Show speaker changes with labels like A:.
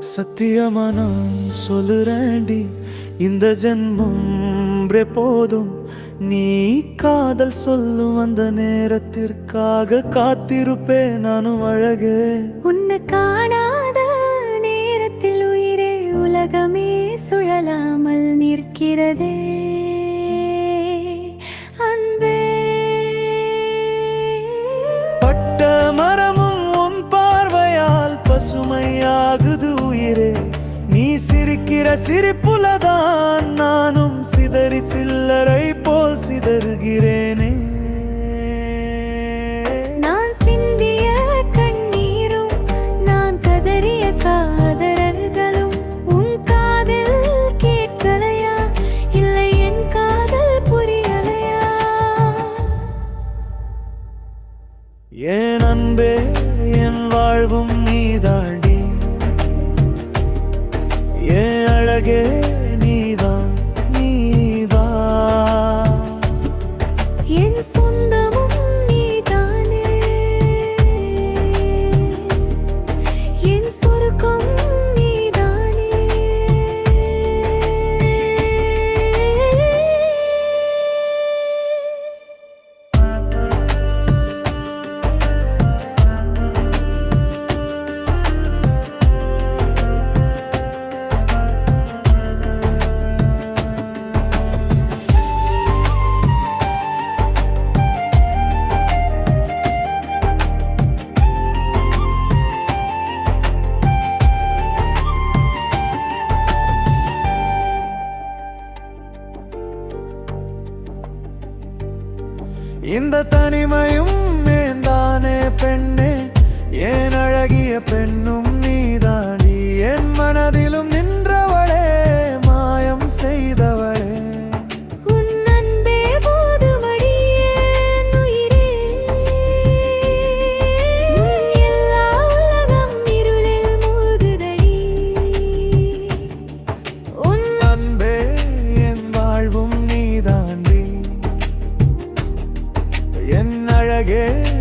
A: சத்தியமா நான் சொல்லுறேன்டி. இந்த ஜென்மம் போதும். நீ காதல் சொல்லும் அந்த நேரத்திற்காக காத்திருப்பேன் நானும் அழகே.
B: உன்னை காணாத நேரத்தில் உயிரே உலகமே சுழலாமல் நிற்கிறதே.
A: சிரிப்புலதான் நானும் சிதறி சில்லறை போல் சிதறுகிறேனே.
B: நான் சிந்திய கண்ணீரும் நான் கதறிய காதலர்களும் உன் காதில் கேட்கலையா? இல்லை என் காதல் புரியலையா?
A: என் அன்பே என் வாழ்வும் நீதாண்டி என் இந்த தனிமையும் Yeah.